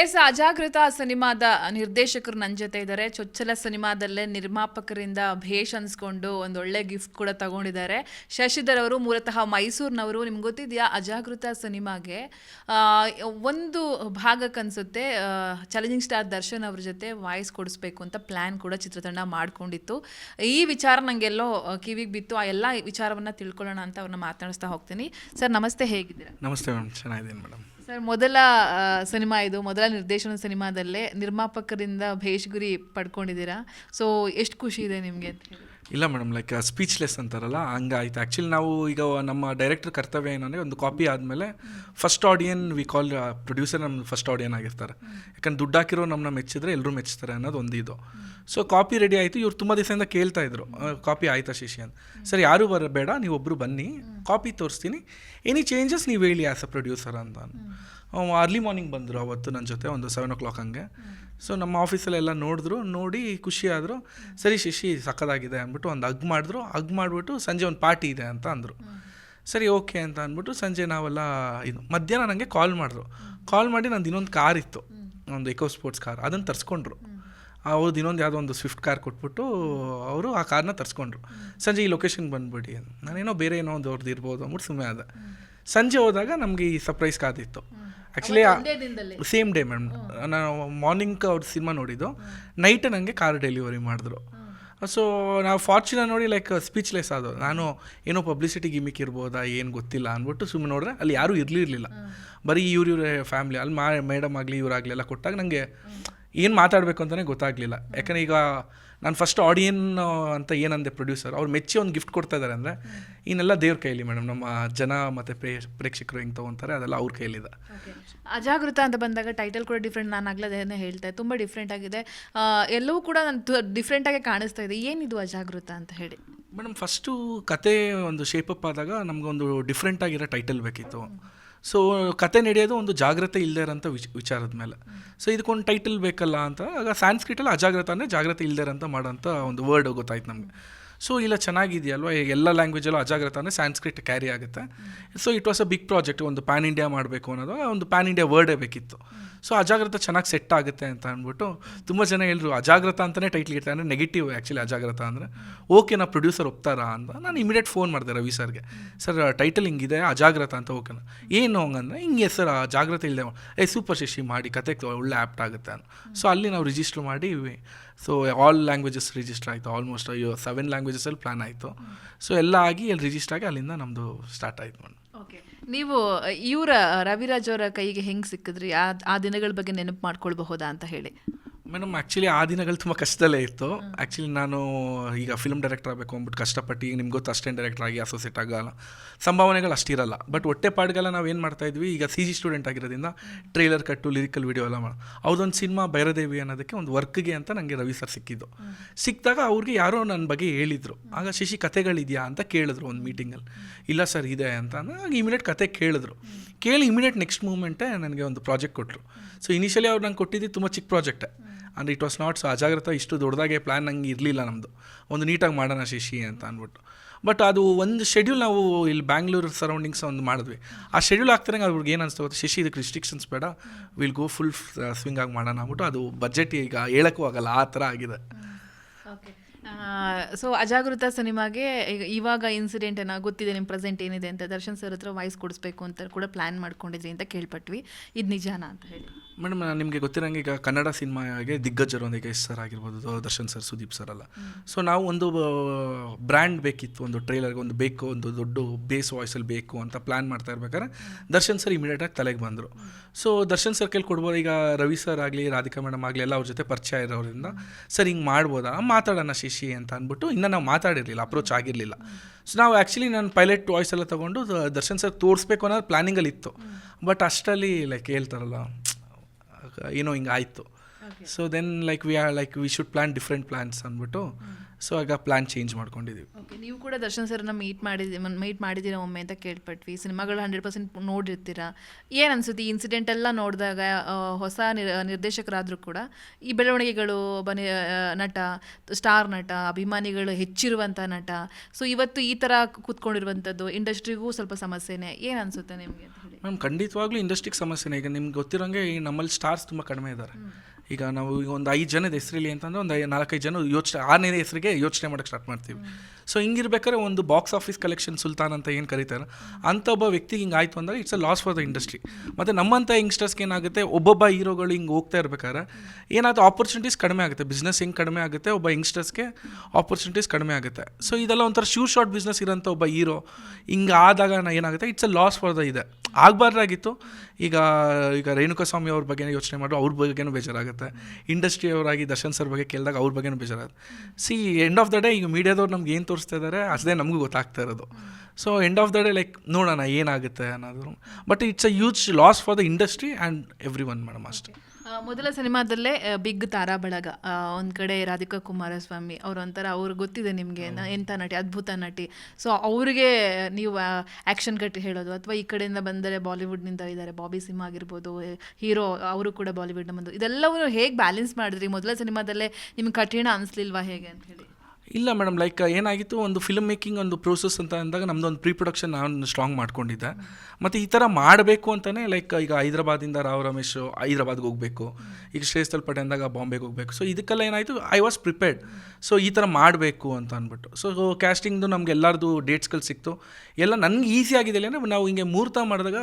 S, ಅಜಾಗೃತ ಸಿನಿಮಾದ ನಿರ್ದೇಶಕರು ನನ್ನ ಜೊತೆ ಇದ್ದಾರೆ. ಚೊಚ್ಚಲ ಸಿನಿಮಾದಲ್ಲೇ ನಿರ್ಮಾಪಕರಿಂದ ಭೇಷ್ ಅನ್ಸ್ಕೊಂಡು ಒಂದು ಒಳ್ಳೆ ಗಿಫ್ಟ್ ಕೂಡ ತಗೊಂಡಿದ್ದಾರೆ. ಶಶಿಧರ್ ಅವರು ಮೂಲತಃ ಮೈಸೂರಿನವರು. ನಿಮ್ಗೆ ಗೊತ್ತಿದೆಯಾ, ಅಜಾಗೃತ ಸಿನಿಮಾಗೆ ಒಂದು ಭಾಗಕ್ಕನ್ಸುತ್ತೆ ಚಾಲೆಂಜಿಂಗ್ ಸ್ಟಾರ್ ದರ್ಶನ್ ಅವ್ರ ಜೊತೆ ವಾಯ್ಸ್ ಕೊಡಿಸ್ಬೇಕು ಅಂತ ಪ್ಲ್ಯಾನ್ ಕೂಡ ಚಿತ್ರತಂಡ ಮಾಡ್ಕೊಂಡಿತ್ತು. ಈ ವಿಚಾರ ನನಗೆಲ್ಲೋ ಕಿವಿಗೆ ಬಿತ್ತು. ಆ ಎಲ್ಲ ವಿಚಾರವನ್ನು ತಿಳ್ಕೊಳ್ಳೋಣ ಅಂತ ಅವ್ರನ್ನ ಮಾತನಾಡಿಸ್ತಾ ಹೋಗ್ತೀನಿ. ಸರ್, ನಮಸ್ತೆ, ಹೇಗಿದ್ದೀರಾ? ನಮಸ್ತೆ ಮೇಡಮ್ ಚೆನ್ನಾಗಿದ್ದೀನಿ ಮೇಡಮ್. ಸರ್, ಮೊದಲ ಸಿನಿಮಾ ಇದು, ಮೊದಲ ನಿರ್ದೇಶನ ಸಿನಿಮಾದಲ್ಲೇ ನಿರ್ಮಾಪಕರಿಂದ ಭೇಷ್ಗುರಿ ಪಡ್ಕೊಂಡಿದ್ದೀರಾ? ಸೊ ಎಷ್ಟು ಖುಷಿ ಇದೆ ನಿಮಗೆ? ಇಲ್ಲ ಮೇಡಮ್ ಲೈಕ್ ಸ್ಪೀಚ್ಲೆಸ್ ಅಂತಾರಲ್ಲ, ಹಂಗಾಯ್ತು. ಆ್ಯಕ್ಚುಲಿ ನಾವು ಈಗ ನಮ್ಮ ಡೈರೆಕ್ಟರ್ ಕರ್ತವ್ಯ ಏನಂದರೆ ಒಂದು ಕಾಪಿ ಆದಮೇಲೆ first audience we call producer ನಮ್ಮ ಫಸ್ಟ್ ಆಡಿಯನ್ ಆಗಿರ್ತಾರೆ. ಯಾಕಂದ್ರೆ ದುಡ್ಡು ಹಾಕಿರೋ ನಮ್ಮನ್ನ ಮೆಚ್ಚಿದ್ರೆ ಎಲ್ಲರೂ ಮೆಚ್ತಾರೆ ಅನ್ನೋದು ಒಂದು ಇದು. ಸೊ ಕಾಪಿ ರೆಡಿ ಆಯಿತು. ಇವ್ರು ತುಂಬ ದಿವಸದಿಂದ ಕೇಳ್ತಾ ಇದ್ರು. ಕಾಪಿ ಆಯ್ತಾ ಶಿಶಿ ಅಂತ. ಸರ್, ಯಾರೂ ಬರಬೇಡ ನೀವೊಬ್ಬರು ಬನ್ನಿ. ಕಾಪಿ ತೋರಿಸ್ತೀನಿ. ಎನಿ ಚೇಂಜಸ್ ನೀವು ಹೇಳಿ ಆ್ಯಸ್ ಅ ಪ್ರೊಡ್ಯೂಸರ್ ಅಂತ. ಅರ್ಲಿ ಮಾರ್ನಿಂಗ್ ಬಂದರು ಅವತ್ತು ನನ್ನ ಜೊತೆ ಒಂದು ಸೆವೆನ್ ಓ ಕ್ಲಾಕ್ ಹಂಗೆ ಸೊ ನಮ್ಮ ಆಫೀಸಲ್ಲೆಲ್ಲ ನೋಡಿದ್ರು ನೋಡಿ ಖುಷಿ ಆದರು. ಸರಿ ಶಿಶಿ ಸಕ್ಕದಾಗಿದೆ ಅಂದ್ಬಿಟ್ಟು ಒಂದು ಹಗ್ ಮಾಡಿದ್ರು. ಹಗ್ ಮಾಡಿಬಿಟ್ಟು ಸಂಜೆ ಒಂದು ಪಾರ್ಟಿ ಇದೆ ಅಂತ ಅಂದರು. ಸರಿ ಓಕೆ ಅಂತ ಅಂದ್ಬಿಟ್ಟು ಸಂಜೆ ನಾವೆಲ್ಲ ಇದು ಮಧ್ಯಾಹ್ನ ನನಗೆ ಕಾಲ್ ಮಾಡಿದ್ರು. ಕಾಲ್ ಮಾಡಿ ನಂದು ಇನ್ನೊಂದು ಕಾರ್ ಇತ್ತು. ಒಂದು ಎಕೋ ಸ್ಪೋರ್ಟ್ಸ್ ಕಾರ್ ಅದನ್ನು ತರಿಸ್ಕೊಂಡ್ರು. ಅವ್ರದ್ದು ಇನ್ನೊಂದು ಯಾವುದೋ ಒಂದು ಸ್ವಿಫ್ಟ್ ಕಾರ್ ಕೊಟ್ಬಿಟ್ಟು ಅವರು ಆ ಕಾರ್ನ ತರಿಸ್ಕೊಂಡ್ರು. ಸಂಜೆ ಈ ಲೊಕೇಶನ್ಗೆ ಬಂದ್ಬಿಡಿ ನಾನೇನೋ ಬೇರೆ ಏನೋ ಒಂದು ಅವ್ರದ್ದು ಇರ್ಬೋದು ಅಂದ್ಬಿಟ್ಟು ಸುಮ್ಮನೆ ಆದ. ಸಂಜೆ ಹೋದಾಗ ನಮಗೆ ಈ ಸರ್ಪ್ರೈಸ್ ಕಾದಿತ್ತು ಆ್ಯಕ್ಚುಲಿ ಸೇಮ್ ಡೇ ಮ್ಯಾಮ್ ನಾನು ಮಾರ್ನಿಂಗ್ ಅವ್ರ ಸಿನಿಮಾ ನೋಡಿದ್ದು. ನೈಟ್ ನನಗೆ ಕಾರ್ ಡೆಲಿವರಿ ಮಾಡಿದ್ರು. ಸೊ ನಾವು ಫಾರ್ಚುನ ನೋಡಿ ಲೈಕ್ ಸ್ಪೀಚ್ಲೆಸ್ ಅದು ನಾನು ಏನೋ ಪಬ್ಲಿಸಿಟಿ ಗಿಮಿಕ್ ಇರ್ಬೋದಾ ಏನು ಗೊತ್ತಿಲ್ಲ ಅಂದ್ಬಿಟ್ಟು ಸುಮ್ಮನೆ ನೋಡಿದ್ರೆ ಅಲ್ಲಿ ಯಾರೂ ಇರಲಿರಲಿಲ್ಲ ಬರೀ ಇವ್ರ ಇವ್ರ ಫ್ಯಾಮ್ಲಿ ಅಲ್ಲಿ ಮಾ ಮೇಡಮ್ ಆಗಲಿ ಇವರಾಗಲಿ ಎಲ್ಲ ಕೊಟ್ಟಾಗ ನನಗೆ ಏನು ಮಾತಾಡಬೇಕು ಅಂತಲೇ ಗೊತ್ತಾಗಲಿಲ್ಲ. ಯಾಕಂದರೆ ಈಗ ನಾನು ಫಸ್ಟ್ ಆಡಿಯನ್ ಅಂತ ಏನಂದೆ ಪ್ರೊಡ್ಯೂಸರ್ ಅವ್ರು ಮೆಚ್ಚಿ ಒಂದು ಗಿಫ್ಟ್ ಕೊಡ್ತಾ ಇದ್ದಾರೆ ಅಂದರೆ ಇನ್ನೆಲ್ಲ ದೇವ್ರ ಕೈಲಿ ಮೇಡಮ್ ನಮ್ಮ ಜನ ಮತ್ತು ಪ್ರೇ ಪ್ರೇಕ್ಷಕರು ಹೆಂಗೆ ತೊಗೊತಾರೆ ಅದೆಲ್ಲ ಅವ್ರ ಕೈಲಿದೆ. ಅಜಾಗೃತ ಅಂತ ಬಂದಾಗ ಟೈಟಲ್ ಕೂಡ ಡಿಫ್ರೆಂಟ್ ನಾನು ಆಗ್ಲದೇನೆ ಹೇಳ್ತಾ ತುಂಬ ಡಿಫ್ರೆಂಟ್ ಆಗಿದೆ. ಎಲ್ಲವೂ ಕೂಡ ನಾನು ಡಿಫ್ರೆಂಟಾಗಿ ಕಾಣಿಸ್ತಾ ಇದೆ. ಏನಿದು ಅಜಾಗೃತ ಅಂತ ಹೇಳಿ? ಮೇಡಮ್ ಫಸ್ಟು ಕತೆ ಒಂದು ಶೇಪಪ್ ಆದಾಗ ನಮಗೊಂದು ಡಿಫ್ರೆಂಟ್ ಆಗಿರೋ ಟೈಟಲ್ ಬೇಕಿತ್ತು. ಸೊ ಕತೆ ನಡೆಯೋದು ಒಂದು ಜಾಗ್ರತೆ ಇಲ್ಲದೆ ಇರೋಂಥ ವಿಚ್, ವಿಚಾರದ ಮೇಲೆ. ಸೊ ಇದಕ್ಕೊಂದು ಟೈಟಲ್ ಬೇಕಲ್ಲ ಅಂತ, ಆಗ ಸ್ಯಾನ್ಸ್ಕ್ರಿಟಲ್ಲಿ ಅಜಾಗ್ರತ ಅಂದರೆ ಜಾಗ್ರತೆ ಇಲ್ಲದೆ ಇರೋಂಥ ಮಾಡೋಂಥ ಒಂದು ವರ್ಡ್ ಗೊತ್ತಾಯ್ತು ನಮಗೆ. ಸೊ ಇಲ್ಲ ಚೆನ್ನಾಗಿದೆಯಲ್ವ? ಎಲ್ಲ ಲ್ಯಾಂಗ್ವೇಜಲ್ಲೂ ಅಜಾಗ್ರತ ಅಂದರೆ ಸ್ಯಾನ್ಸ್ಕ್ರಿಟ್ ಕ್ಯಾರಿ ಆಗುತ್ತೆ. So it was a big project ಒಂದು ಪ್ಯಾನ್ ಇಂಡಿಯಾ ಮಾಡಬೇಕು ಅನ್ನೋದು ಒಂದು ಪ್ಯಾನ್ ಇಂಡಿಯಾ ವರ್ಡೇ ಬೇಕಿತ್ತು. ಸೊ ಅಜಾಗ್ರತೆ ಚೆನ್ನಾಗಿ ಸೆಟ್ ಆಗುತ್ತೆ ಅಂತ ಅಂದ್ಬಿಟ್ಟು ತುಂಬ ಜನ ಹೇಳಿದ್ರು, ಅಜಾಗ್ರತ ಅಂತಲೇ ಟೈಟ್ಲ್ ಇರ್ತಾರೆ ಅಂದರೆ ನೆಗೆಟಿವ್ ಆ್ಯಕ್ಚುಲಿ ಅಜಾಗ್ರತ ಅಂದರೆ ಓಕೆ ನಾ ಪ್ರೊಡ್ಯೂಸರ್ ಒಪ್ತಾರಾ? ಅಂತ. ನಾನು ಇಮಿಡಿಯೇಟ್ ಫೋನ್ ಮಾಡಿದೆ ರವಿ ಸರ್ಗೆ. ಸರ್ ಟೈಟಲ್ ಹಿಂಗಿದೆ, ಅಜಾಗ್ರತ ಅಂತ ಓಕೆನ ಏನು ಹಂಗಂದ್ರೆ? ಹಿಂಗೆ ಸರ್ ಜಾಗ್ರತೆ ಇಲ್ಲದೆ ಏ ಸೂಪರ್ ಶಿಶಿ, ಮಾಡಿ, ಕತೆ ಒಳ್ಳೆ ಆ್ಯಪ್ಟ್ ಆಗುತ್ತೆ ಅಂತ. ಸೊ ಅಲ್ಲಿ ನಾವು ರಿಜಿಸ್ಟರ್ ಮಾಡಿ ಸೊ ಆಲ್ ಲ್ಯಾಂಗ್ವೇಜಸ್ ರಿಜಿಸ್ಟರ್ ಆಯಿತು. ಆಲ್ಮೋಸ್ಟ್ ಅಯ್ಯೋ ಸೆವೆನ್ ಲ್ಯಾಂಗ್ವೇಜಸಲ್ಲಿ ಪ್ಲ್ಯಾನ್ ಆಯಿತು. ಸೊ ಎಲ್ಲ ಆಗಿ ಅಲ್ಲಿ ರಿಜಿಸ್ಟರ್ ಆಗಿ ಅಲ್ಲಿಂದ ನಮ್ಮದು ಸ್ಟಾರ್ಟ್ ಆಯಿತು. ಮೇಡಮ್ ನೀವು ಇವರ ರವಿರಾಜ್ ಅವರ ಕೈಗೆ ಹೆಂಗ್ ಸಿಕ್ಕಿದ್ರಿ? ಆ ಆ ದಿನಗಳ ಬಗ್ಗೆ ನೆನಪು ಮಾಡ್ಕೊಳ್ಬಹುದಾ ಅಂತ ಹೇಳಿ. ಮೇಡಮ್ ಆ್ಯಕ್ಚುಲಿ ಆ ದಿನಗಳು ತುಂಬ ಕಷ್ಟದಲ್ಲೇ ಇತ್ತು. ಆ್ಯಕ್ಚುಲಿ ನಾನು ಈಗ ಫಿಲ್ಮ್ ಡೈರೆಕ್ಟರ್ ಆಗಬೇಕು ಅಂದ್ಬಿಟ್ಟು ಕಷ್ಟಪಟ್ಟು, ಈಗ ನಿಮ್ಗೆ ಗೊತ್ತು ಅಸ್ಟೆಂಟ್ ಡೈರೆಕ್ಟರ್ ಆಗಿ ಅಸೋಸಿಯೇಟ್ ಆಗಲ್ಲ ಸಂಭಾವನೆಗಳು ಅಷ್ಟಿರಲ್ಲ. ಬಟ್ ಹೊಟ್ಟೆ ಪಾಡ್ಗೆಲ್ಲ ನಾವು ಏನು ಮಾಡ್ತಾ ಇದ್ವಿ, ಈಗ ಸಿ ಜಿ ಸ್ಟೂಡೆಂಟ್ ಆಗಿರೋದ್ರಿಂದ ಟ್ರೈಲರ್ ಕಟ್ಟು ಲಿರಿಕಲ್ ವಿಡಿಯೋ ಎಲ್ಲ ಮಾಡಿ ಅವ್ರದ್ದೊಂದು ಸಿನಿಮಾ ಭೈರದೇವಿ ಅನ್ನೋದಕ್ಕೆ ಒಂದು ವರ್ಕ್ಗೆ ಅಂತ ನನಗೆ ರವಿ ಸರ್ ಸಿಕ್ಕಿದ್ದು. ಸಿಕ್ಕಿದಾಗ ಅವ್ರಿಗೆ ಯಾರೋ ನನ್ನ ಬಗ್ಗೆ ಹೇಳಿದರು. ಆಗ ಶಿಶಿ, ಕತೆಗಳಿದೆಯಾ? ಅಂತ ಕೇಳಿದ್ರು ಒಂದು ಮೀಟಿಂಗಲ್ಲಿ ಇಲ್ಲ ಸರ್ ಇದೆ ಅಂತ. ಆಗ ಇಮಿಡಿಯೇಟ್ ಕತೆ ಕೇಳಿದ್ರು. ಕೇಳಿ ಇಮಿಡಿಯೇಟ್ ನೆಕ್ಸ್ಟ್ ಮೂಮೆಂಟೇ ನನಗೆ ಒಂದು ಪ್ರಾಜೆಕ್ಟ್ ಕೊಟ್ಟರು ಸೊ ಇನಿಷಿಯಲಿ ಅವ್ರು ನಂಗೆ ಕೊಟ್ಟಿದ್ದು ತುಂಬ ಚಿಕ್ಕ ಪ್ರಾಜೆಕ್ಟೇ ಅಂದರೆ ಇಟ್ ವಾಸ್ ನಾಟ್ ಸೊ ಅಜಾಗ್ರತ, ಇಷ್ಟು ದೊಡ್ಡದಾಗೆ ಪ್ಲ್ಯಾನ್ ನಂಗೆ ಇರಲಿಲ್ಲ ನಮ್ಮದು ಒಂದು ನೀಟಾಗಿ ಮಾಡೋಣ ಶಶಿ ಅಂತ ಅಂದ್ಬಿಟ್ಟು. ಬಟ್ ಅದು ಒಂದು ಶೆಡ್ಯೂಲ್ ನಾವು ಇಲ್ಲಿ ಬ್ಯಾಂಗ್ಳೂರು ಸರೌಂಡಿಂಗ್ಸ್ ಒಂದು ಮಾಡಿದ್ವಿ. ಆ ಶೆಡ್ಯೂಲ್ ಆಗ್ತಿರಂಗೆ ಅವ್ರಿಗೆ ಏನು ಅನಿಸ್ತು ಶಶಿ, ಇದಕ್ಕೆ ರಿಸ್ಟ್ರಿಕ್ಷನ್ಸ್ ಬೇಡ. ವಿಲ್ ಗೋ ಫುಲ್ ಸ್ವಿಂಗ್ ಆಗಿ ಮಾಡೋಣ ಅಂದ್ಬಿಟ್ಟು ಅದು ಬಜೆಟ್ ಈಗ ಹೇಳೋಕ್ಕೂ ಆಗಲ್ಲ. ಆ ಥರ ಆಗಿದೆ. ಸೊ ಅಜಾಗೃತ ಸಿನಿಮಾಗೆ ಈಗ ಇವಾಗ ಇನ್ಸಿಡೆಂಟ್ ಏನೋ ಗೊತ್ತಿದೆ ನಿಮ್ಮ ಪ್ರೆಸೆಂಟ್ ಏನಿದೆ ಅಂತ ದರ್ಶನ್ ಸರ್ ಹತ್ರ ವಾಯ್ಸ್ ಕೊಡಿಸ್ಬೇಕು ಅಂತ ಕೂಡ ಪ್ಲ್ಯಾನ್ ಮಾಡ್ಕೊಂಡಿದ್ರಿ ಅಂತ ಕೇಳ್ಪಟ್ವಿ. ಇದು ನಿಜಾನ ಅಂತ ಹೇಳಿ. ಮೇಡಮ್ ನಿಮಗೆ ಗೊತ್ತಿರೋಂಗೆ ಈಗ ಕನ್ನಡ ಸಿನಿಮಾಗೆ ದಿಗ್ಗಜರು ಒಂದು ಸರ್ ಆಗಿರ್ಬೋದು ದರ್ಶನ್ ಸರ್ ಸುದೀಪ್ ಸರ್ ಅಲ್ಲ. ಸೊ ನಾವು ಒಂದು ಬ್ರ್ಯಾಂಡ್ ಬೇಕಿತ್ತು ಒಂದು ಟ್ರೈಲರ್ಗೆ ಒಂದು ಬೇಕು ಒಂದು ದೊಡ್ಡ ಬೇಸ್ ವಾಯ್ಸಲ್ಲಿ ಬೇಕು ಅಂತ ಪ್ಲ್ಯಾನ್ ಮಾಡ್ತಾ ಇರ್ಬೇಕಾದ್ರೆ ದರ್ಶನ್ ಸರ್ ಇಮಿಡಿಯೇಟಾಗಿ ತಲೆಗೆ ಬಂದರು. ಸೊ ದರ್ಶನ್ ಸರ್ ಕೇಳಿ ಕೊಡ್ಬೋದು? ಈಗ ರವಿ ಸರ್ ಆಗಲಿ ರಾಧಿಕಾ ಮೇಡಮ್ ಆಗಲಿ ಎಲ್ಲ ಅವ್ರ ಜೊತೆ ಪರಿಚಯ ಇರೋರಿಂದ ಸರ್ ಹಿಂಗೆ ಮಾಡ್ಬೋದಾ? ಮಾತಾಡೋಣ ಶಿಶಿ. ಅಂತ ಅಂದ್ಬಿಟ್ಟು ಇನ್ನೂ ನಾವು ಮಾತಾಡಿರಲಿಲ್ಲ ಅಪ್ರೋಚ್ ಆಗಿರಲಿಲ್ಲ. ಸೊ ನಾವು ಆ್ಯಕ್ಚುಲಿ ನಾನು ಪೈಲಟ್ ವಾಯ್ಸ್ ಎಲ್ಲ ತೊಗೊಂಡು ದರ್ಶನ್ ಸರ್ ತೋರಿಸ್ಬೇಕು ಅನ್ನೋದು ಪ್ಲ್ಯಾನಿಂಗಲ್ಲಿ ಇತ್ತು. ಬಟ್ ಅಷ್ಟರಲ್ಲಿ ಲೈಕ್ ಹೇಳ್ತಾರಲ್ಲ ಏನೋ ಹಿಂಗೆ ಆಯಿತು. So then like we are like we should plan different plans ಅಂದ್ಬಿಟ್ಟು ಸೊ ಆಗ ಪ್ಲಾನ್ ಚೇಂಜ್ ಮಾಡ್ಕೊಂಡಿದ್ದೀವಿ ಓಕೆ ನೀವು ಕೂಡ ದರ್ಶನ್ ಸರ್ನ ಮೀಟ್ ಮಾಡಿದಿ ಮೀಟ್ ಮಾಡಿದ್ದೀರಾ ಒಮ್ಮೆ ಅಂತ ಕೇಳ್ಪಟ್ವಿ. ಸಿನಿಮಾಗಳು ಹಂಡ್ರೆಡ್ ಪರ್ಸೆಂಟ್ ನೋಡಿರ್ತೀರಾ? ಏನು ಅನ್ಸುತ್ತೆ ಈ ಇನ್ಸಿಡೆಂಟ್ ಎಲ್ಲ ನೋಡಿದಾಗ ಹೊಸ ನಿರ್ ನಿರ್ದೇಶಕರಾದರೂ ಕೂಡ ಈ ಬೆಳವಣಿಗೆಗಳು ಒಬ್ಬ ನಟ ಸ್ಟಾರ್ ನಟ ಅಭಿಮಾನಿಗಳು ಹೆಚ್ಚಿರುವಂಥ ನಟ. ಸೊ ಇವತ್ತು ಈ ಥರ ಕೂತ್ಕೊಂಡಿರುವಂಥದ್ದು ಇಂಡಸ್ಟ್ರಿಗೂ ಸ್ವಲ್ಪ ಸಮಸ್ಯೆನೇ. ಏನು ಅನ್ಸುತ್ತೆ ನಿಮಗೆ ಮ್ಯಾಮ್ ಖಂಡಿತವಾಗ್ಲೂ ಇಂಡಸ್ಟ್ರಿಗೆ ಸಮಸ್ಯೆನೇ. ಈಗ ನಿಮ್ಗೆ ಗೊತ್ತಿರೋಂಗೆ ಈ ನಮ್ಮಲ್ಲಿ ಸ್ಟಾರ್ಸ್ ತುಂಬ ಕಡಿಮೆ ಇದ್ದಾರೆ ಈಗ ನಾವು ಈಗ ಒಂದು ಐದು ಜನದ ಹೆಸರಿಲಿ ಅಂತಂದ್ರೆ ಒಂದು ನಾಲ್ಕೈದು ಜನ ಯೋಚನೆ ಆರನೇ ಹೆಸರಿಗೆ ಯೋಚನೆ ಮಾಡಕ್ಕೆ ಸ್ಟಾರ್ಟ್ ಮಾಡ್ತೀವಿ. ಸೊ ಹಿಂಗಿರ್ಬೇಕಾದ್ರೆ ಒಂದು ಬಾಕ್ಸ್ ಆಫೀಸ್ ಕಲೆಕ್ಷನ್ ಸುಲ್ತಾನ್ ಅಂತ ಏನು ಕರೀತಾರೆ? ಅಂಥ ಒಬ್ಬ ವ್ಯಕ್ತಿಗೆ ಹಿಂಗೆ ಆಯಿತು ಅಂದರೆ it's a loss for the industry ಮತ್ತು ನಮ್ಮಂಥ ಯಂಗ್ಸ್ಟರ್ಸ್ಗೆ ಏನಾಗುತ್ತೆ? ಒಬ್ಬೊಬ್ಬ ಹೀರೋಗಳು ಹಿಂಗೆ ಹೋಗ್ತಾ ಇರ್ಬೇಕಾದ್ರೆ ಏನಾದರೂ ಆಪರ್ಚುನಿಟೀಸ್ ಕಡಿಮೆ ಆಗುತ್ತೆ. ಬಿಸ್ನೆಸ್ ಹೆಂಗೆ ಕಡಿಮೆ ಆಗುತ್ತೆ? ಒಬ್ಬ ಯಂಗ್ಸ್ಟರ್ಸ್ಗೆ ಆಪರ್ಚುನಿಟೀಸ್ ಕಡಿಮೆ ಆಗುತ್ತೆ. ಸೊ ಇದೆಲ್ಲ ಒಂಥರ ಶೂ ಶಾರ್ಟ್ ಬಿಸ್ನೆಸ್ ಇರೋಂಥ ಒಬ್ಬ ಹೀರೋ ಹಿಂಗೆ ಆದಾಗ ನಾ ಏನಾಗುತ್ತೆ? It's a loss for the ಇದೆ. ಆಗಬಾರ್ದಾಗಿತ್ತು. ಈಗ ಈಗ ರೇಣುಕಾಸ್ವಾಮಿ ಅವ್ರ ಬಗ್ಗೆ ಯೋಚನೆ ಮಾಡೋ ಅವ್ರ ಬಗ್ಗೆನೂ ಬೇಜಾರಾಗುತ್ತೆ. ಇಂಡಸ್ಟ್ರಿ ಅವರಾಗಿ ದರ್ಶನ್ ಸರ್ ಬಗ್ಗೆ ಕೇಳಿದಾಗ ಅವ್ರ ಬಗ್ಗೆನೂ ಬೇಜಾರಾಗುತ್ತೆ. See end of the day ಈಗ ಮೀಡಿಯಾದವ್ರು ನಮ್ಗೆ ಏನು ತೋರಿಸ್ತಾ ಇದ್ದಾರೆ ಅದೇ ನಮಗೂ ಗೊತ್ತಾಗ್ತಾ ಇರೋದು. So end of the day like ನೋಡೋಣ ಏನಾಗುತ್ತೆ ಅನ್ನೋದು. But it's a use loss for the industry and everyone madam ಅಷ್ಟೇ. ಮೊದಲ ಸಿನಿಮಾದಲ್ಲೇ ಬಿಗ್ ತಾರಾ ಬಳಗ. ಒಂದ್ ಕಡೆ ರಾಧಿಕಾ ಕುಮಾರಸ್ವಾಮಿ, ಅವ್ರ ಒಂಥರ ಅವ್ರು ಗೊತ್ತಿದೆ ನಿಮಗೆ ಎಂಥ ನಟಿ, ಅದ್ಭುತ ನಟಿ. ಸೊ ಅವರಿಗೆ ನೀವು ಆ್ಯಕ್ಷನ್ ಕಟ್ ಹೇಳೋದು, ಅಥವಾ ಈ ಕಡೆಯಿಂದ ಬಂದರೆ ಬಾಲಿವುಡ್ನಿಂದ ಇದ್ದಾರೆ ಬಾಬಿ ಸಿಂಹ ಆಗಿರ್ಬೋದು ಹೀರೋ ಅವರು ಕೂಡ ಬಾಲಿವುಡ್ನ ಬಂದು ಇದೆಲ್ಲವೂ ಹೇಗೆ ಬ್ಯಾಲೆನ್ಸ್ ಮಾಡಿದ್ರಿ? ಮೊದಲ ಸಿನಿಮಾದಲ್ಲೇ ನಿಮ್ಗೆ ಕಠಿಣ ಅನಿಸ್ಲಿಲ್ವಾ ಹೇಗೆ ಅಂತ ಹೇಳಿ. ಇಲ್ಲ ಮೇಡಮ್ ಲೈಕ್ ಏನಾಗಿತ್ತು, ಒಂದು ಫಿಲ್ಮ್ ಮೇಕಿಂಗ್ ಒಂದು ಪ್ರೋಸೆಸ್ ಅಂತ ಅಂದಾಗ ನಮ್ಮದು ಒಂದು ಪ್ರೀ ಪ್ರೊಡಕ್ಷನ್ ನಾನು ಸ್ಟ್ರಾಂಗ್ ಮಾಡ್ಕೊಂಡಿದ್ದೆ. ಮತ್ತು ಈ ಥರ ಮಾಡಬೇಕು ಅಂತಲೇ ಲೈಕ್ ಈಗ ಹೈದ್ರಾಬಾದಿಂದ ರಾವ್ ರಮೇಶ್ ಹೈದ್ರಾಬಾದ್ಗೆ ಹೋಗಬೇಕು. ಈಗ ಶ್ರೇಷ್ಠಲ್ ಅಂದಾಗ ಬಾಂಬೆಗೆ ಹೋಗಬೇಕು. ಸೊ ಇದಕ್ಕೆಲ್ಲ ಏನಾಯಿತು ಐ ವಾಸ್ ಪ್ರಿಪೇರ್ಡ್ ಸೊ ಈ ಥರ ಮಾಡಬೇಕು ಅಂತ ಅಂದ್ಬಿಟ್ಟು. ಸೊ ಕ್ಯಾಸ್ಟಿಂಗ್ದು ನಮ್ಗೆ ಎಲ್ಲರದು ಡೇಟ್ಸ್ಗಳು ಸಿಕ್ತು. ಎಲ್ಲ ನನಗೆ ಈಸಿ ಆಗಿದೆ ಅಂದರೆ ನಾವು ಹಿಂಗೆ ಮುಹೂರ್ತ ಮಾಡಿದಾಗ,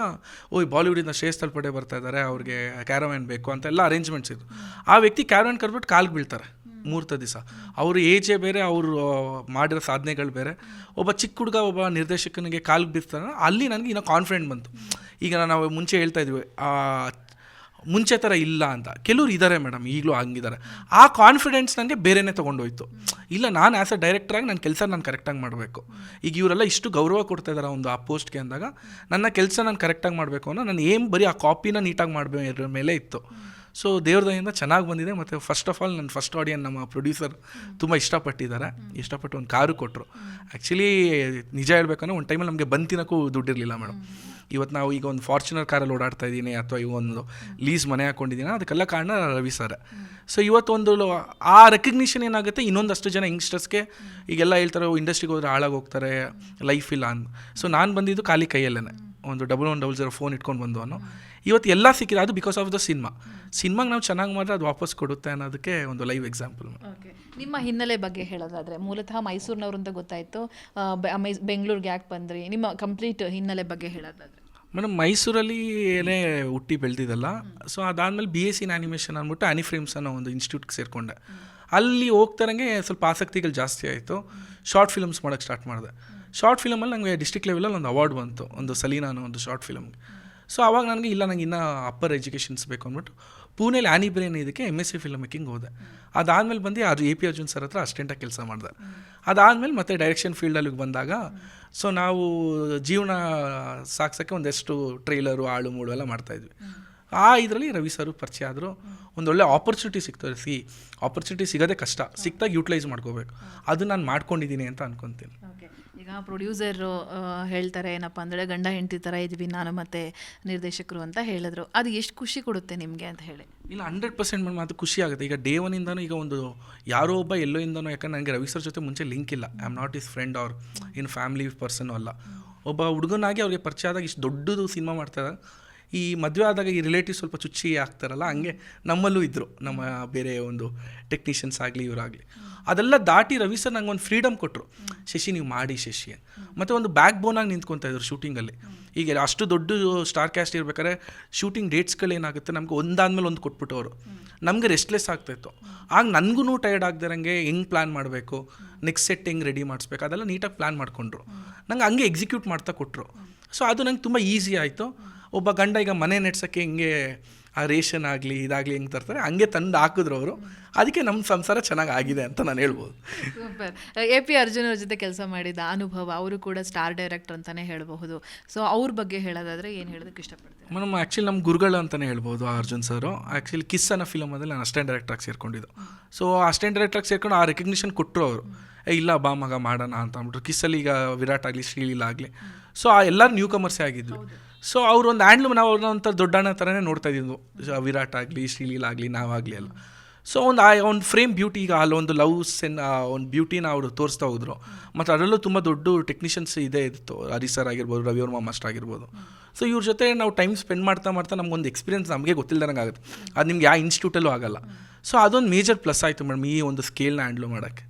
ಓಯ್ ಬಾಲಿವುಡಿಂದ ಶ್ರೇಷ್ಠಲ್ ತಲ್ಪಟೆ ಬರ್ತಾ ಇದ್ದಾರೆ, ಅವ್ರಿಗೆ ಕ್ಯಾರವ್ಯಾನ್ ಬೇಕು ಅಂತ ಎಲ್ಲ ಅರೇಂಜ್ಮೆಂಟ್ಸ್ ಇತ್ತು. ಆ ವ್ಯಕ್ತಿ ಕ್ಯಾರವ್ಯಾನ್ ಕರ್ಬಿಟ್ಟು ಕಾಲ್ಗೆ ಬೀಳ್ತಾರೆ. ಮೂರ್ತ ದಿವಸ. ಅವ್ರ ಏಜೆ ಬೇರೆ, ಅವರು ಮಾಡಿರೋ ಸಾಧನೆಗಳು ಬೇರೆ. ಒಬ್ಬ ಚಿಕ್ಕ ಹುಡುಗ, ಒಬ್ಬ ನಿರ್ದೇಶಕನಿಗೆ ಕಾಲಿಗೆ ಬಿರ್ತಾನೆ ಅಲ್ಲಿ ನನಗೆ ಇನ್ನೂ ಕಾನ್ಫಿಡೆಂಟ್ ಬಂತು. ಈಗ ನಾವು ಮುಂಚೆ ಹೇಳ್ತಾ ಇದ್ವಿ ಮುಂಚೆ ಥರ ಇಲ್ಲ ಅಂತ. ಕೆಲವ್ರು ಇದ್ದಾರೆ ಮೇಡಮ್, ಈಗಲೂ ಹಂಗಿದ್ದಾರೆ ಆ ಕಾನ್ಫಿಡೆನ್ಸ್ ನನಗೆ ಬೇರೆನೇ ತೊಗೊಂಡೋಯ್ತು. ಇಲ್ಲ, ನಾನು ಆ್ಯಸ್ ಅ ಡೈರೆಕ್ಟ್ರಾಗಿ ನನ್ನ ಕೆಲಸ ನಾನು ಕರೆಕ್ಟಾಗಿ ಮಾಡಬೇಕು. ಈಗ ಇವರೆಲ್ಲ ಇಷ್ಟು ಗೌರವ ಕೊಡ್ತಾ ಇದ್ದಾರೆ ಒಂದು ಆ ಪೋಸ್ಟ್ಗೆ ಅಂದಾಗ, ನನ್ನ ಕೆಲಸ ನಾನು ಕರೆಕ್ಟಾಗಿ ಮಾಡಬೇಕು ಅನ್ನೋ, ನಾನು ಏನು ಬರೀ ಆ ಕಾಪಿನ ನೀಟಾಗಿ ಮಾಡಬೇಕು ಮೇಲೆ ಇತ್ತು. ಸೊ ದೇವ್ರ ದಯಿಂದ ಚೆನ್ನಾಗಿ ಬಂದಿದೆ. ಮತ್ತು ಫಸ್ಟ್ ಆಫ್ ಆಲ್ ನನ್ನ ಫಸ್ಟ್ ಆಡಿಯನ್ ನಮ್ಮ ಪ್ರೊಡ್ಯೂಸರ್ ತುಂಬ ಇಷ್ಟಪಟ್ಟಿದ್ದಾರೆ. ಇಷ್ಟಪಟ್ಟು ಒಂದು ಕಾರು ಕೊಟ್ಟರು ಆ್ಯಕ್ಚುಲಿ ನಿಜ ಹೇಳ್ಬೇಕಂದ್ರೆ ಒಂದು ಟೈಮಲ್ಲಿ ನಮಗೆ ಬಂದು ತಿನ್ನೋಕ್ಕೂ ದುಡ್ಡಿರಲಿಲ್ಲ ಮೇಡಮ್ ಇವತ್ತು ನಾವು ಈಗ ಒಂದು ಫಾರ್ಚುನರ್ ಕಾರಲ್ಲಿ ಓಡಾಡ್ತಾ ಇದ್ದೀನಿ ಅಥವಾ ಒಂದು ಲೀಸ್ ಮನೆ ಹಾಕ್ಕೊಂಡಿದ್ದೀನಿ ಅದಕ್ಕೆಲ್ಲ ಕಾರಣ ರವಿ ಸರ್ ಸೊ ಇವತ್ತೊಂದು ಲೊ- ಆ ರೆಕಗ್ನಿಷನ್ ಏನಾಗುತ್ತೆ? ಇನ್ನೊಂದಷ್ಟು ಜನ ಯಂಗ್ಸ್ಟರ್ಸ್ಗೆ ಈಗೆಲ್ಲ ಹೇಳ್ತಾರೆ ಇಂಡಸ್ಟ್ರಿಗೆ ಹೋದ್ರೆ ಹಾಳಾಗಿ ಹೋಗ್ತಾರೆ ಲೈಫ್ ಇಲ್ಲ ಅಂತ ಸೊ ನಾನು ಬಂದಿದ್ದು ಖಾಲಿ ಕೈಯಲ್ಲೇ ಒಂದು double one double zero phone ಇಟ್ಕೊಂಡು ಬಂದು ಅನ್ನೋ ಇವತ್ತು ಎಲ್ಲ ಸಿಕ್ಕಿದೆ ಅದು ಬಿಕಾಸ್ ಆಫ್ ದ ಸಿನಿಮಾ ಸಿನಿಮಾಗೆ ನಾವು ಚೆನ್ನಾಗಿ ಮಾಡಿದ್ರೆ ಅದು ವಾಪಸ್ ಕೊಡುತ್ತೆ ಅನ್ನೋದಕ್ಕೆ ಒಂದು ಲೈವ್ ಎಕ್ಸಾಂಪಲ್ ಓಕೆ ನಿಮ್ಮ ಹಿನ್ನೆಲೆ ಬಗ್ಗೆ ಹೇಳೋದಾದ್ರೆ ಮೂಲತಃ ಮೈಸೂರಿನವರು ಅಂತ ಗೊತ್ತಾಯ್ತು. ಬೆಂಗಳೂರಿಗೆ ಯಾಕೆ ಬಂದ್ರಿ? ನಿಮ್ಮ ಕಂಪ್ಲೀಟ್ ಹಿನ್ನೆಲೆ ಬಗ್ಗೆ ಹೇಳೋದಾದ್ರೆ. ಮೇಡಮ್ ಮೈಸೂರಲ್ಲಿ ಏನೇ ಹುಟ್ಟಿ ಬೆಳೆದಿದ್ದಲ್ಲ ಸೊ ಅದಾದಮೇಲೆ ಬಿ ಎಸ್ ಇನ್ ಆ್ಯನಿಮೇಷನ್ ಅಂದ್ಬಿಟ್ಟು ಆನಿಫ್ರೇಮ್ಸ್ ಅನ್ನೋ ಒಂದು ಇನ್ಸ್ಟಿಟ್ಯೂಟ್ಗೆ ಸೇರಿಕೊಂಡೆ. ಅಲ್ಲಿ ಹೋಗ್ತಾರಂಗೆ ಸ್ವಲ್ಪ ಆಸಕ್ತಿಗಳು ಜಾಸ್ತಿ ಆಯಿತು. ಶಾರ್ಟ್ ಫಿಲ್ಮ್ಸ್ ಮಾಡೋಕ್ಕೆ ಸ್ಟಾರ್ಟ್ ಮಾಡಿದೆ. ಶಾರ್ಟ್ ಫಿಲಮಲ್ಲಿ ನನಗೆ ಡಿಸ್ಟ್ರಿಕ್ಟ್ ಲೆವೆಲಲ್ಲಿ ಒಂದು ಅವಾರ್ಡ್ ಬಂತು. ಒಂದು ಸಲೀನಾ ಅನ್ನೋ ಒಂದು ಶಾರ್ಟ್ ಫಿಲಮ್ಗೆ ಸೊ ಆವಾಗ ನನಗೆ ಇಲ್ಲ ನನಗೆ ಇನ್ನೂ ಅಪ್ಪರ್ ಎಜುಕೇಷನ್ಸ್ ಬೇಕು ಅಂದ್ಬಿಟ್ಟು ಪುಣೆಯಲ್ಲಿ ಆ್ಯನಿ ಬ್ರೇನ್ ಇದಕ್ಕೆ M S C film making ಹೋದೆ. ಅದಾದಮೇಲೆ ಬಂದು ಅದು ಎ ಪಿ ಅರ್ಜುನ್ ಸರ್ ಹತ್ರ ಅಸ್ಟೆಂಟಾಗಿ ಕೆಲಸ ಮಾಡಿದೆ. ಅದಾದಮೇಲೆ ಮತ್ತೆ ಡೈರೆಕ್ಷನ್ ಫೀಲ್ಡಲ್ಲಿಗೆ ಬಂದಾಗ ಸೊ ನಾವು ಜೀವನ ಸಾಗ್ಸೋಕ್ಕೆ ಒಂದಷ್ಟು ಟ್ರೈಲರು ಆಳು, ಮೂಳು ಎಲ್ಲ ಮಾಡ್ತಾಯಿದ್ವಿ ಆ ಇದರಲ್ಲಿ ರವಿ ಸರ್ ಪರಿಚಯ ಆದರು. ಒಂದೊಳ್ಳೆ ಆಪರ್ಚುನಿಟಿ ಸಿಗ್ತದೆ ಸಿ ಆಪರ್ಚುನಿಟಿ ಸಿಗೋದೆ ಕಷ್ಟ. ಸಿಕ್ತಾಗ ಯೂಟಿಲೈಸ್ ಮಾಡ್ಕೋಬೇಕು. ಅದು ನಾನು ಮಾಡ್ಕೊಂಡಿದ್ದೀನಿ ಅಂತ ಅನ್ಕೊತೀನಿ. ಓಕೆ. ಈಗ ಪ್ರೊಡ್ಯೂಸರು ಹೇಳ್ತಾರೆ ಏನಪ್ಪ ಅಂದರೆ ಗಂಡ ಹೆಂಡತಿ ಥರ ಇದ್ವಿ ನಾನು ಮತ್ತೆ ನಿರ್ದೇಶಕರು ಅಂತ ಹೇಳಿದ್ರು. ಅದು ಎಷ್ಟು ಖುಷಿ ಕೊಡುತ್ತೆ ನಿಮಗೆ ಅಂತ ಹೇಳಿ? ಇಲ್ಲ ಹಂಡ್ರೆಡ್ ಪರ್ಸೆಂಟ್ ಮೇಡಮ್ ಅದು ಖುಷಿ ಆಗುತ್ತೆ. ಈಗ ಡೇ ಒನ್ನಿಂದನೂ ಈಗ ಒಂದು ಯಾರೋ ಒಬ್ಬ ಎಲ್ಲೋ ಇಂದನೋ ಯಾಕಂದ್ರೆ ನನಗೆ ರವಿ ಸರ್ ಜೊತೆ ಮುಂಚೆ ಲಿಂಕ್ ಇಲ್ಲ. I am not is friend ಅವ್ರ ಇನ್ ಫ್ಯಾಮಿಲಿ ಪರ್ಸನ್ ಅಲ್ಲ. ಒಬ್ಬ ಹುಡುಗನಾಗಿ ಅವ್ರಿಗೆ ಪರಿಚಯ ಆದಾಗ ಇಷ್ಟು ದೊಡ್ಡದು ಸಿನಿಮಾ ಮಾಡ್ತಾರೆ ಈ ಮದುವೆ ಆದಾಗ ಈ ರಿಲೇಟಿವ್ ಸ್ವಲ್ಪ ಚುಚ್ಚಿ ಆಗ್ತಾರಲ್ಲ, ಹಂಗೆ ನಮ್ಮಲ್ಲೂ ಇದ್ದರು ನಮ್ಮ ಬೇರೆ ಒಂದು ಟೆಕ್ನಿಷಿಯನ್ಸ್ ಆಗಲಿ, ಇವರಾಗಲಿ. ಅದೆಲ್ಲ ದಾಟಿ ರವಿ ಸರ್ ನಂಗೆ ಒಂದು ಫ್ರೀಡಮ್ ಕೊಟ್ಟರು ಶಶಿ, ನೀವು ಮಾಡಿ ಶಶಿ ಮತ್ತು ಒಂದು ಬ್ಯಾಕ್ ಬೋನಾಗಿ ನಿಂತ್ಕೊತಾ ಇದ್ರು ಶೂಟಿಂಗಲ್ಲಿ ಈಗ ಅಷ್ಟು ದೊಡ್ಡ ಸ್ಟಾರ್ ಕ್ಯಾಸ್ಟ್ ಇರ್ಬೇಕಾದ್ರೆ ಶೂಟಿಂಗ್ ಡೇಟ್ಸ್ಗಳು ಏನಾಗುತ್ತೆ, ನಮ್ಗೆ ಒಂದಾದ್ಮೇಲೆ ಒಂದು ಕೊಟ್ಬಿಟ್ಟವರು ನಮಗೆ ರೆಸ್ಟ್ಲೆಸ್ ಆಗ್ತಾಯಿತ್ತು ಆಗ ನನಗೂ ಟೈರ್ಡ್ ಆಗದಿರಂಗೆ ಹೆಂಗೆ ಪ್ಲ್ಯಾನ್ ಮಾಡಬೇಕು ನೆಕ್ಸ್ಟ್ ಸೆಟ್ ಹೆಂಗೆ ರೆಡಿ ಮಾಡಿಸ್ಬೇಕು, ಅದೆಲ್ಲ ನೀಟಾಗಿ ಪ್ಲ್ಯಾನ್ ಮಾಡಿಕೊಂಡ್ರು. ನಂಗೆ ಹಂಗೆ ಎಕ್ಸಿಕ್ಯೂಟ್ ಮಾಡ್ತಾ ಕೊಟ್ಟರು ಸೊ ಅದು ನಂಗೆ ತುಂಬ ಈಸಿ ಆಯಿತು. ಒಬ್ಬ ಗಂಡ ಈಗ ಮನೆ ನೆಡ್ಸೋಕ್ಕೆ ಹಿಂಗೆ ಆ ರೇಷನ್ ಆಗಲಿ ಇದಾಗಲಿ ಹೆಂಗೆ ತರ್ತಾರೆ ಹಂಗೆ ತಂದು ಹಾಕಿದ್ರು ಅವರು. ಅದಕ್ಕೆ ನಮ್ಮ ಸಂಸಾರ ಚೆನ್ನಾಗಿ ಆಗಿದೆ ಅಂತ ನಾನು ಹೇಳ್ಬೋದು. ಸೂಪರ್. ಎ ಪಿ ಅರ್ಜುನ್ ಅವ್ರ ಜೊತೆ ಕೆಲಸ ಮಾಡಿದ ಅನುಭವ ಅವರು ಕೂಡ ಸ್ಟಾರ್ ಡೈರೆಕ್ಟರ್ ಅಂತಲೇ ಹೇಳಬಹುದು. ಸೊ ಅವ್ರ ಬಗ್ಗೆ ಹೇಳೋದಾದರೆ ಏನು ಹೇಳೋದಕ್ಕೆ ಇಷ್ಟಪಡ್ತೀನಿ ಮೇಡಮ್ ಆ್ಯಕ್ಚುಲಿ ನಮ್ಮ ಗುರುಗಳು ಅಂತಲೇ ಹೇಳ್ಬೋದು ಆ ಅರ್ಜುನ್ ಸರು ಆ್ಯಕ್ಚುಲಿ ಕಿಸ್ ಅನ್ನೋ ಫಿಲಮಲ್ಲಿ ನಾನು ಅಸ್ಟೆಂಟ್ ಡೈರೆಕ್ಟ್ರಾಗಿ ಸೇರ್ಕೊಂಡಿದ್ದು. ಸೊ ಅಸ್ಟೆಂಟ್ ಡೈರೆಕ್ಟ್ರಾಗಿ ಸೇರ್ಕೊಂಡು ಆ ರೆಕಗ್ನಿಷನ್ ಕೊಟ್ಟರು ಅವರು. ಇಲ್ಲ ಬಾ ಮಗ ಮಾಡೋಣ ಅಂತ ಅಂದ್ಬಿಟ್ರು. ಕಿಸ್ಸಲ್ಲಿ ಈಗ ವಿರಾಟ್ ಆಗಲಿ ಶ್ರೀಲೀಲ ಆಗಲಿ. ಸೊ ಆ ಎಲ್ಲರೂ ನ್ಯೂ ಕಮರ್ಸೇ ಆಗಿದ್ವಿ. ಸೊ ಅವ್ರ ಒಂದು ಹ್ಯಾಂಡ್ಲ್ ನಾವು ಅವ್ರನ್ನ ಒಂಥರ ದೊಡ್ಡಣ್ಣ ಥರನೇ ನೋಡ್ತಾ ಇದ್ದಿದ್ವು ವಿರಾಟ್ ಆಗಲಿ, ಶ್ರೀಲೀಲ್ ಆಗಲಿ, ನಾವಾಗಲಿ ಎಲ್ಲ. ಸೊ ಒಂದು ಆ ಒಂದು ಫ್ರೇಮ್ ಬ್ಯೂಟಿ ಈಗ ಅಲ್ಲೊಂದು ಲವ್ ಸೆನ್ ಒಂದು ಬ್ಯೂಟಿನ ಅವರು ತೋರಿಸ್ತಾ ಹೋದ್ರು. ಮತ್ತು ಅದರಲ್ಲೂ ತುಂಬ ದೊಡ್ಡ ಟೆಕ್ನಿಷಿಯನ್ಸ್ ಇದೆ ಇತ್ತು. ಹರಿ ಸರ್ ಆಗಿರ್ಬೋದು ರವಿವರ್ಮ ಮಾಸ್ಟರ್ ಆಗಿರ್ಬೋದು. ಸೊ ಇವ್ರ ಜೊತೆ ನಾವು ಟೈಮ್ ಸ್ಪೆಂಡ್ ಮಾಡ್ತಾ ಮಾಡ್ತಾ ನಮ್ಗೊಂದು ಎಕ್ಸ್ಪೀರಿಯನ್ಸ್ ನಮಗೆ ಗೊತ್ತಿಲ್ದಂಗೆ ಆಗುತ್ತೆ. ಅದು ನಿಮ್ಗೆ ಯಾವ ಇನ್ಸ್ಟಿಟ್ಯೂಟಲ್ಲೂ ಆಗಲ್ಲ. ಸೊ ಅದೊಂದು ಮೇಜರ್ ಪ್ಲಸ್ ಆಯಿತು ಮೇಡಮ್ ಈ ಒಂದು ಸ್ಕೇಲ್ನ ಹ್ಯಾಂಡ್ಲು ಮಾಡೋಕ್ಕೆ.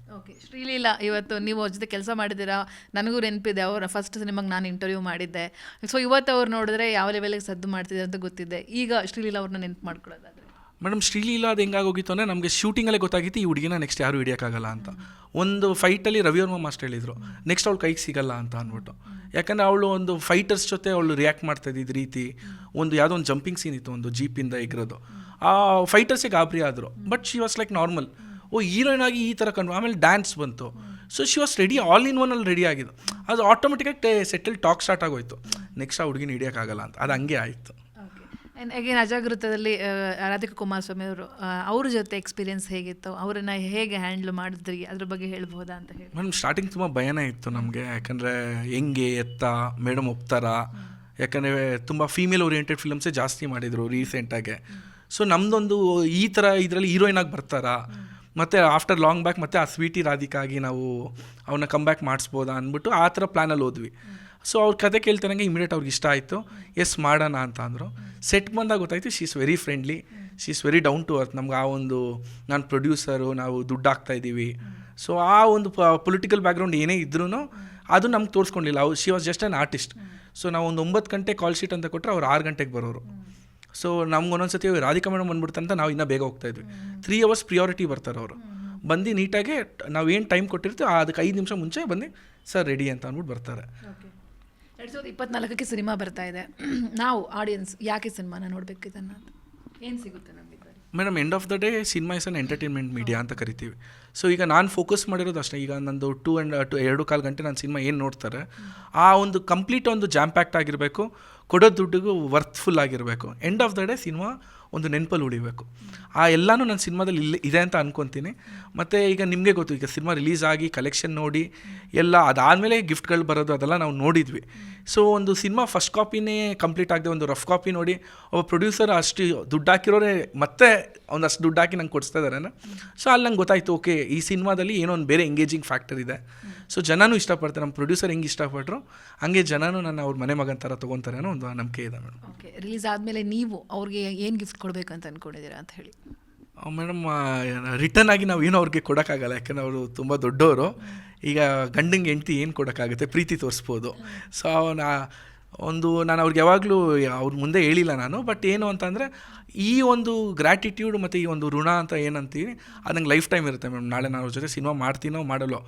ಶ್ರೀಲೀಲಾ ಇವತ್ತು ನೀವು ಅವ್ರ ಜೊತೆ ಕೆಲಸ ಮಾಡಿದ್ದೀರಾ? ನನಗೂ ನೆನಪಿದೆ. ಅವರ ಫಸ್ಟ್ ಸಿನಿಮಾಗೆ ನಾನು ಇಂಟರ್ವ್ಯೂ ಮಾಡಿದ್ದೆ. ಸೊ ಇವತ್ತು ಅವ್ರು ನೋಡಿದ್ರೆ ಯಾವ ಲೆವೆಲ್ಗೆ ಸದ್ದು ಮಾಡ್ತಿದೆ ಅಂತ ಗೊತ್ತಿದೆ. ಈಗ ಶ್ರೀಲೀಲಾ ಅವ್ರನ್ನ ನೆನಪು ಮಾಡ್ಕೊಳ್ಳೋದಾದ್ರೆ. ಮೇಡಮ್ ಶ್ರೀಲೀಲಾ ಅದು ಹೆಂಗಾಗೋಗಿತ್ತು ಅಂದರೆ ನಮಗೆ ಶೂಟಿಂಗಲ್ಲೇ ಗೊತ್ತಾಗಿತ್ತು ಈ ಹುಡುಗಿನ ನೆಕ್ಸ್ಟ್ ಯಾರು ಹಿಡಿಯೋಕ್ಕಾಗಲ್ಲ ಅಂತ. ಒಂದು ಫೈಟಲ್ಲಿ ರವಿವರ್ಮ ಮಾಸ್ಟರ್ ಹೇಳಿದರು. ನೆಕ್ಸ್ಟ್ ಅವಳು ಕೈಗೆ ಸಿಗಲ್ಲ ಅಂತ ಅಂದ್ಬಿಟ್ಟು. ಯಾಕಂದರೆ ಅವಳು ಒಂದು ಫೈಟರ್ಸ್ ಜೊತೆ ಅವಳು ರಿಯಾಕ್ಟ್ ಮಾಡ್ತಾ ಇದ್ದಿದ್ದು ರೀತಿ. ಒಂದು ಯಾವುದೋ ಒಂದು ಜಂಪಿಂಗ್ ಸೀನ್ ಇತ್ತು, ಒಂದು ಜೀಪಿಂದ ಎಗ್ರೋದು. ಆ ಫೈಟರ್ಸಿಗೆ ಗಾಬರಿ ಆದರು. But she was like normal O heroine ಆಗಿ ಈ ಥರ ಕಂಡು ಆಮೇಲೆ ಡ್ಯಾನ್ಸ್ ಬಂತು. So she was ready all in one ಅಲ್ಲಿ ರೆಡಿ ಆಗಿದ್ದು. ಅದು ಆಟೋಮೆಟಿಕಾಗಿ ಸೆಟಲ್ ಟಾಕ್ ಸ್ಟಾರ್ಟ್ ಆಗೋಯ್ತು. ನೆಕ್ಸ್ಟ್ ಆ ಹುಡುಗಿನ ಹಿಡಿಯೋಕ್ಕಾಗಲ್ಲ ಅಂತ. ಅದು ಹಂಗೆ ಆಯಿತು. ಆ್ಯಂಡ್ ಅಗೇನ್ ಅಜಾಗೃತದಲ್ಲಿ ರಾಧಿಕಾ ಕುಮಾರಸ್ವಾಮಿ ಅವರು ಅವ್ರ ಜೊತೆ ಎಕ್ಸ್ಪೀರಿಯನ್ಸ್ ಹೇಗಿತ್ತು? ಅವರನ್ನು ಹೇಗೆ ಹ್ಯಾಂಡ್ಲ್ ಮಾಡಿದ್ರಿ? ಅದ್ರ ಬಗ್ಗೆ ಹೇಳ್ಬೋದಾ ಅಂತ ಹೇಳಿ. ಮೇಡಮ್ ಸ್ಟಾರ್ಟಿಂಗ್ ತುಂಬ ಭಯನೇ ಇತ್ತು ನಮಗೆ. ಯಾಕಂದರೆ ಹೆಂಗೆ ಎತ್ತ ಮೇಡಮ್ ಒಪ್ತಾರಾ? ಯಾಕಂದರೆ ತುಂಬ ಫೀಮೇಲ್ ಓರಿಯೆಂಟೆಡ್ ಫಿಲಮ್ಸೇ ಜಾಸ್ತಿ ಮಾಡಿದರು ರೀಸೆಂಟಾಗೆ ಸೊ ನಮ್ಮದೊಂದು ಈ ಥರ ಇದರಲ್ಲಿ ಹೀರೋಯಿನ್ ಆಗಿ ಬರ್ತಾರಾ? ಮತ್ತು ಆಫ್ಟರ್ ಲಾಂಗ್ ಬ್ಯಾಕ್ ಮತ್ತೆ ಆ ಸ್ವೀಟಿ ರಾಧಿಕಾಗಿ ನಾವು ಅವನ್ನ ಕಮ್ ಬ್ಯಾಕ್ ಮಾಡಿಸ್ಬೋದಾ ಅಂದ್ಬಿಟ್ಟು ಆ ಥರ ಪ್ಲ್ಯಾನಲ್ಲಿ ಹೋದ್ವಿ. ಸೊ ಅವ್ರ ಕತೆ ಕೇಳ್ತಾನಂಗೆ ಇಮಿಡಿಯೇಟ್ ಅವ್ರಿಗೆ ಇಷ್ಟ ಆಯಿತು. ಎಸ್ ಮಾಡೋಣ ಅಂತ ಅಂದರು. ಸೆಟ್ ಬಂದಾಗ ಗೊತ್ತಾಯ್ತು she is very friendly she is very down to earth ನಮ್ಗೆ ಆ ಒಂದು ನಾನು ಪ್ರೊಡ್ಯೂಸರು ನಾವು ದುಡ್ಡು ಹಾಕ್ತಾ ಇದ್ದೀವಿ. ಸೊ ಆ ಒಂದು ಪೊಲಿಟಿಕಲ್ ಬ್ಯಾಕ್ಗ್ರೌಂಡ್ ಏನೇ ಇದ್ರೂ ಅದು ನಮ್ಗೆ ತೋರಿಸ್ಕೊಂಡಿಲ್ಲ. ಅವ್ರು she was just an artist so ನಾವು ಒಂದು ಒಂಬತ್ತು ಗಂಟೆ ಕಾಲ್ ಶೀಟ್ ಅಂತ ಕೊಟ್ಟರೆ ಅವ್ರು ಆರು ಗಂಟೆಗೆ ಬರೋರು. ಸೊ ನಮ್ಗೆ ಒಂದೊಂದು ಸತಿ ರಾಧಿಕಾ ಮೇಡಮ್ ಬಂದ್ಬಿಡ್ತಂತ ನಾವು ಇನ್ನೂ ಬೇಗ ಹೋಗ್ತಾ ಇದ್ವಿ. ತ್ರೀ ಅವರ್ಸ್ ಪ್ರಿಯಾರಿಟಿ ಬರ್ತಾರೆ ಅವರು. ಬಂದು ನೀಟಾಗಿ ನಾವು ಏನು ಟೈಮ್ ಕೊಟ್ಟಿರ್ತೀವಿ ಅದಕ್ಕೆ ಐದು ನಿಮಿಷ ಮುಂಚೆ ಬಂದು ಸರ್ ರೆಡಿ ಅಂತ ಅಂದ್ಬಿಟ್ಟು ಬರ್ತಾರೆ. ಎರಡು ಸಾವಿರದ ಇಪ್ಪತ್ನಾಲ್ಕಕ್ಕೆ ಸಿನಿಮಾ ಬರ್ತಾ ಇದೆ. ನಾವು ಆಡಿಯನ್ಸ್ ಯಾಕೆ ಸಿನಿಮಾನ ನೋಡಬೇಕು ಇದನ್ನು ಏನು ಸಿಗುತ್ತೆ ನಮಗೆ madam end of the day cinema is an entertainment media ಅಂತ ಕರಿತೀವಿ. ಸೊ ಈಗ ನಾನು ಫೋಕಸ್ ಮಾಡಿರೋದು ಅಷ್ಟೇ. ಈಗ ನಂದು ಟೂ ಆ್ಯಂಡ್ ಟು ಎರಡು ಕಾಲು ಗಂಟೆ ನಾನು ಸಿನಿಮಾ ಏನು ನೋಡ್ತಾರೆ, ಆ ಒಂದು ಕಂಪ್ಲೀಟ್ ಒಂದು ಜಾಮ್ ಪ್ಯಾಕ್ಟ್ ಆಗಿರಬೇಕು, ಕೊಡೋ ದುಡ್ಡಿಗೂ ವರ್ತ್ಫುಲ್ ಆಗಿರಬೇಕು. End of the day cinema ಒಂದು ನೆನಪಲ್ಲಿ ಉಳಿಬೇಕು. ಆ ಎಲ್ಲನೂ ನನ್ನ ಸಿನಿಮಾದಲ್ಲಿ ಇಲ್ಲಿ ಇದೆ ಅಂತ ಅನ್ಕೊತೀನಿ. ಮತ್ತು ಈಗ ನಿಮಗೆ ಗೊತ್ತು, ಈಗ ಸಿನಿಮಾ ರಿಲೀಸ್ ಆಗಿ ಕಲೆಕ್ಷನ್ ನೋಡಿ, ಎಲ್ಲ ಅದಾದಮೇಲೆ ಗಿಫ್ಟ್ಗಳು ಬರೋದು ಅದೆಲ್ಲ ನಾವು ನೋಡಿದ್ವಿ. ಸೊ ಒಂದು ಸಿನಿಮಾ ಫಸ್ಟ್ ಕಾಪಿನೇ ಕಂಪ್ಲೀಟ್ ಆಗದೆ ಒಂದು ರಫ್ ಕಾಪಿ ನೋಡಿ, ಒಬ್ಬ ಪ್ರೊಡ್ಯೂಸರ್ ಅಷ್ಟು ದುಡ್ಡು ಹಾಕಿರೋರೆ ಮತ್ತೆ ಒಂದಷ್ಟು ದುಡ್ಡು ಹಾಕಿ ನಂಗೆ ಕೊಡಿಸ್ತಾ ಇದ್ದಾರೆ ಸೊ ಅಲ್ಲಿ ನಂಗೆ ಗೊತ್ತಾಯಿತು ಓಕೆ ಈ ಸಿನಿಮಾದಲ್ಲಿ ಏನೋ ಒಂದು ಬೇರೆ ಎಂಗೇಜಿಂಗ್ ಫ್ಯಾಕ್ಟರ್ ಇದೆ. ಸೊ ಜನನೂ ಇಷ್ಟಪಡ್ತಾರೆ ನಮ್ಮ ಪ್ರೊಡ್ಯೂಸರ್ ಹೆಂಗೆ ಇಷ್ಟಪಟ್ಟರು ಹಂಗೆ ಜನನೂ ನನ್ನ ಅವ್ರ ಮನೆ ಮಗನ ಥರ ತೊಗೊತಾರೆ ಅನ್ನೋ ಒಂದು ನಂಬಿಕೆ ಇದೆ ಮೇಡಮ್. ಓಕೆ ರಿಲೀಸ್ ಆದಮೇಲೆ ನೀವು ಅವ್ರಿಗೆ ಏನು ಗಿಫ್ಟ್ ಕೊಡಬೇಕು ಅಂತ ಅಂದ್ಕೊಂಡಿದ್ದೀರಾ ಅಂತ ಹೇಳಿ. ಮೇಡಮ್ ರಿಟರ್ನ್ ಆಗಿ ನಾವು ಏನು ಅವ್ರಿಗೆ ಕೊಡೋಕ್ಕಾಗಲ್ಲ ಯಾಕಂದ್ರೆ ಅವರು ತುಂಬ ದೊಡ್ಡವರು ಈಗ ಗಂಡಂಗೆ ಹೆಂಡ್ತಿ ಏನು ಕೊಡೋಕ್ಕಾಗುತ್ತೆ ಪ್ರೀತಿ ತೋರಿಸ್ಬೋದು. ಸೊ ನಾ ಒಂದು ನಾನು ಅವ್ರಿಗೆ ಯಾವಾಗಲೂ ಅವ್ರ ಮುಂದೆ ಹೇಳಿಲ್ಲ ನಾನು ಬಟ್ ಏನು ಅಂತಂದರೆ ಈ ಒಂದು ಗ್ರ್ಯಾಟಿಟ್ಯೂಡ್ ಮತ್ತು ಈ ಒಂದು ಋಣ ಅಂತ ಏನಂತೀವಿ, ಅದು ಲೈಫ್ ಟೈಮ್ ಇರುತ್ತೆ ಮೇಡಮ್ ನಾಳೆ ನಾನು ಜೊತೆ ಸಿನಿಮಾ ಮಾಡ್ತೀನೋ ಮಾಡಲ್ಲೋ.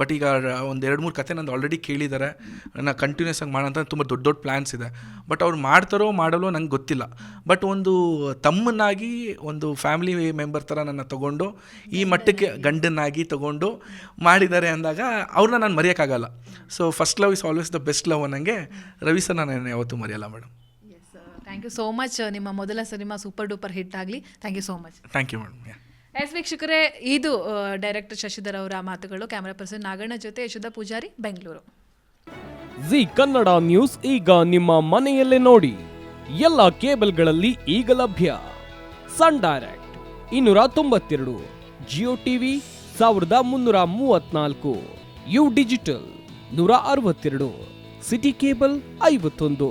ಬಟ್ ಈಗ ಒಂದು ಎರಡು ಮೂರು ಕತೆ ನಂದು ಆಲ್ರೆಡಿ ಕೇಳಿದ್ದಾರೆ ನಾನು ಕಂಟಿನ್ಯೂಸ್ ಆಗಿ ಮಾಡೋಂಥ ತುಂಬ ದೊಡ್ಡ ದೊಡ್ಡ ಪ್ಲ್ಯಾನ್ಸ್ ಇದೆ. ಬಟ್ ಅವ್ರು ಮಾಡ್ತಾರೋ ಮಾಡಲ್ಲೋ ನಂಗೆ ಗೊತ್ತಿಲ್ಲ. ಬಟ್ ಒಂದು ತಮ್ಮನಾಗಿ ಒಂದು ಫ್ಯಾಮಿಲಿ ಮೆಂಬರ್ ಥರ ನನ್ನ ತೊಗೊಂಡು, ಈ ಮಟ್ಟಕ್ಕೆ ಗಂಡನ್ನಾಗಿ ತೊಗೊಂಡು ಮಾಡಿದ್ದಾರೆ ಅಂದಾಗ ಅವ್ರನ್ನ ನಾನು ಮರೆಯೋಕ್ಕಾಗಲ್ಲ. So first love is always the best love ಅನ್ನಂಗೆ ರವಿ ಸರ್ ನಾನು ಯಾವತ್ತೂ ಮರೆಯಲ್ಲ madam thank you so much ನಿಮ್ಮ ಮೊದಲ ಸಿನಿಮಾ ಸೂಪರ್ ಡೂಪರ್ ಹಿಟ್ ಆಗಲಿ. Thank you so much thank you madam yes ವೀಕ್ಷಕರೇ ಇದು ಡೈರೆಕ್ಟರ್ ಶಶಿಧರ್ ಅವರ ಮಾತುಗಳು. ಕ್ಯಾಮರಾ ಪರ್ಸನ್ ನಾಗಣ್ಣ ಜೊತೆ ಯಶೋಧ ಪೂಜಾರಿ ಬೆಂಗಳೂರು ಜಿ ಕನ್ನಡ ನ್ಯೂಸ್ ಈಗ ನಿಮ್ಮ ಮನೆಯಲ್ಲೇ ನೋಡಿ. ಎಲ್ಲ ಕೇಬಲ್ಗಳಲ್ಲಿ ಈಗ ಲಭ್ಯ. ಸನ್ ಡೈರೆಕ್ಟ್ ಇನ್ನೂರ ತೊಂಬತ್ತೆರಡು. ಜಿಯೋ ಟಿವಿ ಸಾವಿರದ ಮುನ್ನೂರ ಮೂವತ್ನಾಲ್ಕು. ಯು ಡಿಜಿಟಲ್ ನೂರ ಅರವತ್ತೆರಡು. ಸಿಟಿ ಕೇಬಲ್ ಐವತ್ತೊಂದು.